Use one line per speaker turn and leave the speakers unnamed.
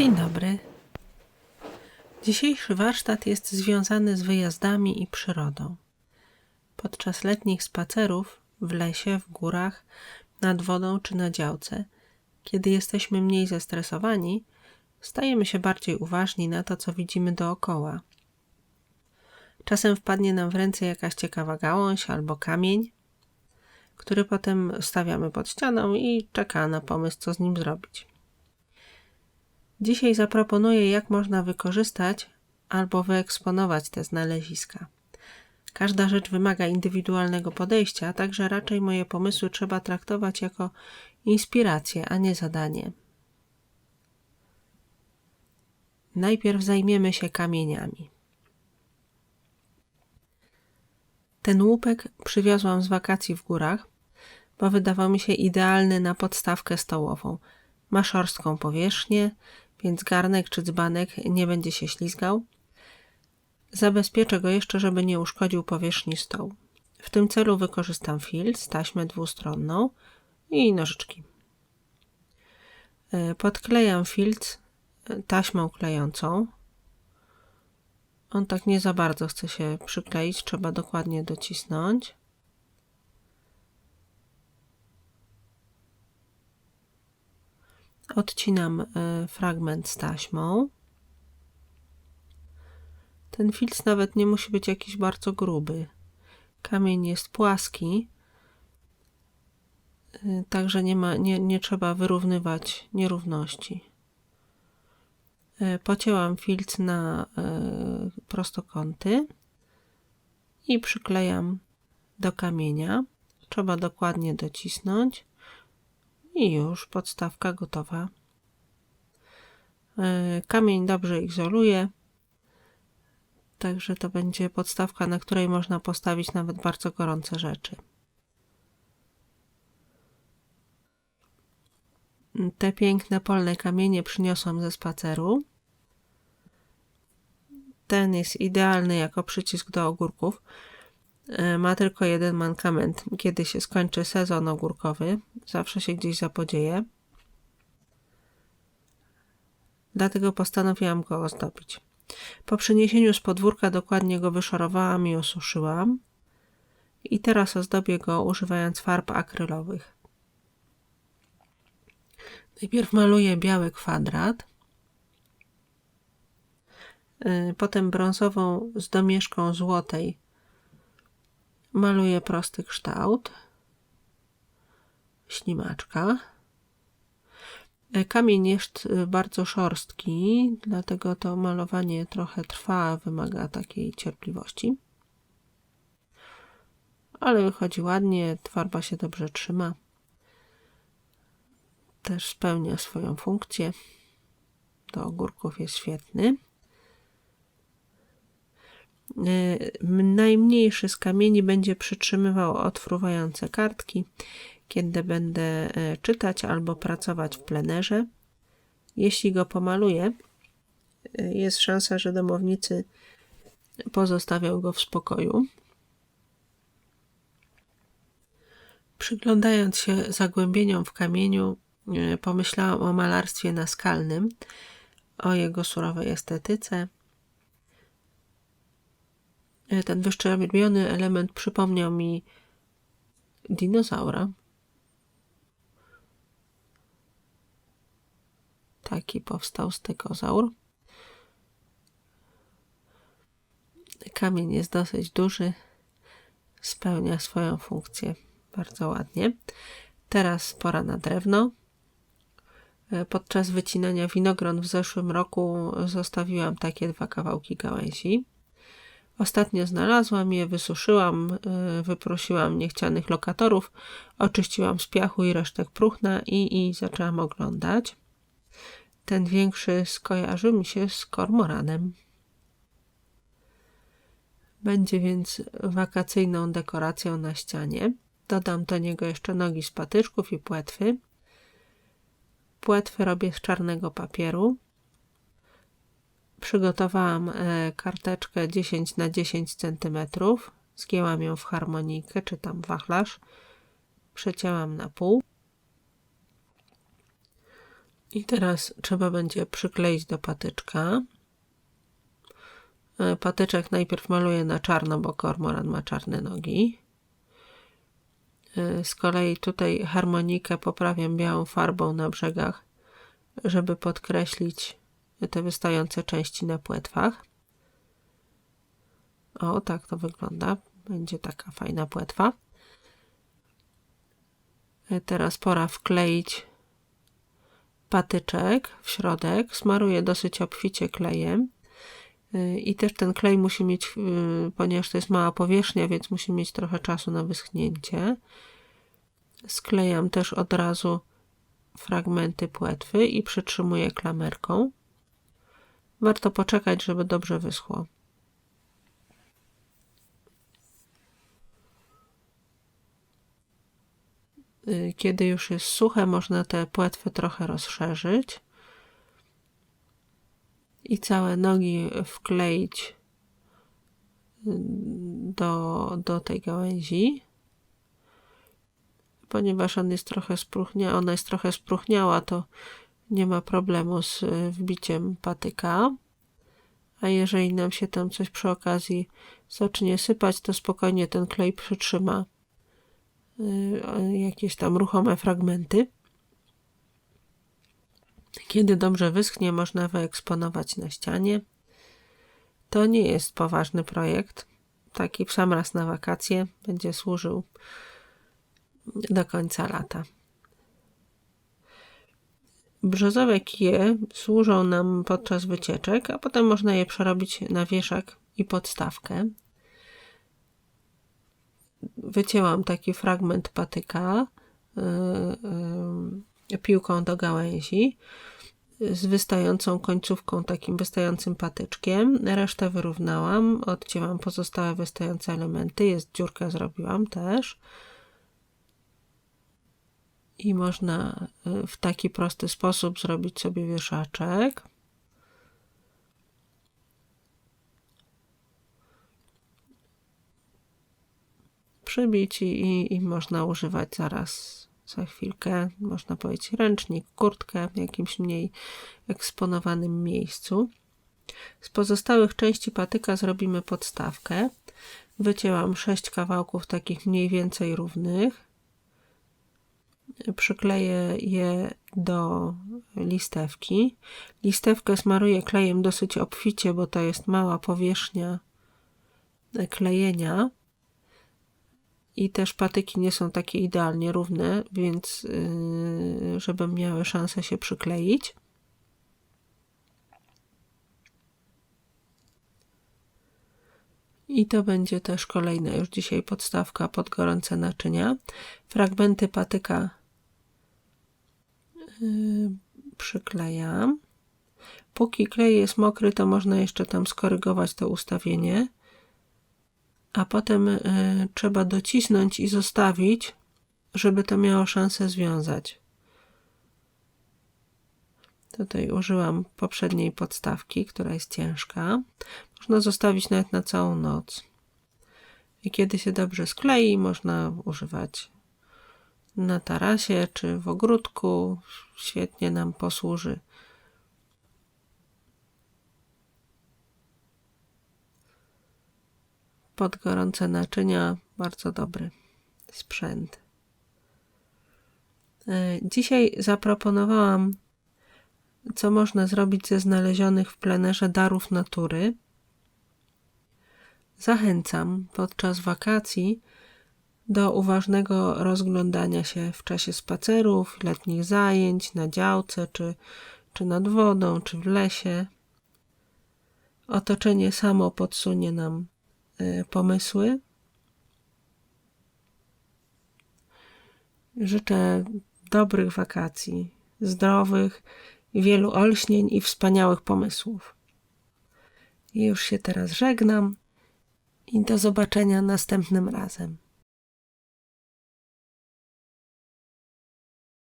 Dzień dobry. Dzisiejszy warsztat jest związany z wyjazdami i przyrodą. Podczas letnich spacerów w lesie, w górach, nad wodą czy na działce, kiedy jesteśmy mniej zestresowani, stajemy się bardziej uważni na to, co widzimy dookoła. Czasem wpadnie nam w ręce jakaś ciekawa gałąź albo kamień, który potem stawiamy pod ścianą i czeka na pomysł, co z nim zrobić. Dzisiaj zaproponuję, jak można wykorzystać albo wyeksponować te znaleziska. Każda rzecz wymaga indywidualnego podejścia, także raczej moje pomysły trzeba traktować jako inspirację, a nie zadanie. Najpierw zajmiemy się kamieniami. Ten łupek przywiozłam z wakacji w górach, bo wydawał mi się idealny na podstawkę stołową. Ma szorstką powierzchnię, więc garnek czy dzbanek nie będzie się ślizgał. Zabezpieczę go jeszcze, żeby nie uszkodził powierzchni stołu. W tym celu wykorzystam filc, taśmę dwustronną i nożyczki. E, podklejam filc e, taśmą klejącą. On tak nie za bardzo chce się przykleić, trzeba dokładnie docisnąć. Odcinam e, fragment z taśmą. Ten filc nawet nie musi być jakiś bardzo gruby. Kamień jest płaski, e, także nie, ma, nie, nie trzeba wyrównywać nierówności. E, pocięłam filc na prostokąty i przyklejam do kamienia. Trzeba dokładnie docisnąć. I już podstawka gotowa. E, kamień dobrze izoluje, także to będzie podstawka, na której można postawić nawet bardzo gorące rzeczy. Te piękne polne kamienie przyniosłam ze spaceru. Ten jest idealny jako przycisk do ogórków. E, ma tylko jeden mankament. Kiedy się skończy sezon ogórkowy, zawsze się gdzieś zapodzieje. Dlatego postanowiłam go ozdobić. Po przyniesieniu z podwórka dokładnie go wyszorowałam i osuszyłam. I teraz ozdobię go używając farb akrylowych. Najpierw maluję biały kwadrat, e, potem brązową z domieszką złotej Maluję prosty kształt. Ślimaczka. E, kamień jest e, bardzo szorstki, dlatego to malowanie trochę trwa, wymaga takiej cierpliwości. Ale wychodzi ładnie, farba się dobrze trzyma. Też spełnia swoją funkcję. Do ogórków jest świetny. Y, najmniejszy z kamieni będzie przytrzymywał odfruwające kartki, kiedy będę y, czytać albo pracować w plenerze. Jeśli go pomaluję, y, jest szansa, że domownicy pozostawią go w spokoju. Przyglądając się zagłębieniom w kamieniu, pomyślałam o malarstwie naskalnym, o jego surowej estetyce ten wyszczerbiony element przypomniał mi dinozaura. Taki powstał stegozaur. Kamień jest dosyć duży, spełnia swoją funkcję bardzo ładnie. Teraz pora na drewno. E, podczas wycinania winogron w zeszłym roku zostawiłam takie dwa kawałki gałęzi. Ostatnio znalazłam je, wysuszyłam, y, wyprosiłam niechcianych lokatorów, oczyściłam z piachu i resztek próchna i, i zaczęłam oglądać. Ten większy skojarzył mi się z kormoranem. Będzie więc wakacyjną dekoracją na ścianie. Dodam do niego jeszcze nogi z patyczków i płetwy. Płetwy robię z czarnego papieru. Przygotowałam e, karteczkę 10 na 10 cm. Zgięłam ją w harmonijkę, czy tam wachlarz. Przecięłam na pół. I teraz trzeba będzie przykleić do patyczka. E, patyczek najpierw maluję na czarno, bo kormoran ma czarne nogi. E, z kolei tutaj harmonikę poprawiam białą farbą na brzegach, żeby podkreślić te wystające części na płetwach. O, tak to wygląda. Będzie taka fajna płetwa. E, teraz pora wkleić patyczek w środek. Smaruję dosyć obficie klejem. E, I też ten klej musi mieć, e, ponieważ to jest mała powierzchnia, więc musi mieć trochę czasu na wyschnięcie. Sklejam też od razu fragmenty płetwy i przytrzymuję klamerką. Warto poczekać, żeby dobrze wyschło. Y, kiedy już jest suche, można te płetwy trochę rozszerzyć i całe nogi wkleić y, do, do tej gałęzi. Ponieważ on jest trochę spróchnia, ona jest trochę spróchniała, to nie ma problemu z y, wbiciem patyka. A jeżeli nam się tam coś przy okazji zacznie sypać, to spokojnie ten klej przytrzyma Y, jakieś tam ruchome fragmenty. Kiedy dobrze wyschnie, można wyeksponować na ścianie. To nie jest poważny projekt. Taki w sam raz na wakacje będzie służył do końca lata. Brzozowe kije służą nam podczas wycieczek, a potem można je przerobić na wieszak i podstawkę wycięłam taki fragment patyka yy, yy, piłką do gałęzi z wystającą końcówką, takim wystającym patyczkiem. Resztę wyrównałam, odcięłam pozostałe wystające elementy. Jest dziurkę zrobiłam też. I można yy, w taki prosty sposób zrobić sobie wieszaczek. przybić i, i można używać zaraz za chwilkę, można powiedzieć, ręcznik, kurtkę w jakimś mniej eksponowanym miejscu. Z pozostałych części patyka zrobimy podstawkę. Wycięłam sześć kawałków takich mniej więcej równych. Przykleję je do listewki. Listewkę smaruję klejem dosyć obficie, bo to jest mała powierzchnia klejenia i też patyki nie są takie idealnie równe, więc yy, żeby miały szansę się przykleić. I to będzie też kolejna już dzisiaj podstawka pod gorące naczynia. Fragmenty patyka przyklejam. Póki klej jest mokry, to można jeszcze tam skorygować to ustawienie a potem y, trzeba docisnąć i zostawić, żeby to miało szansę związać. Tutaj użyłam poprzedniej podstawki, która jest ciężka. Można zostawić nawet na całą noc. I kiedy się dobrze sklei, można używać na tarasie czy w ogródku. Świetnie nam posłuży pod gorące naczynia bardzo dobry sprzęt. E, dzisiaj zaproponowałam, co można zrobić ze znalezionych w plenerze darów natury. Zachęcam podczas wakacji do uważnego rozglądania się w czasie spacerów, letnich zajęć na działce, czy, czy nad wodą, czy w lesie. Otoczenie samo podsunie nam Y, pomysły. Życzę dobrych wakacji, zdrowych, wielu olśnień i wspaniałych pomysłów. Już się teraz żegnam i do zobaczenia następnym razem.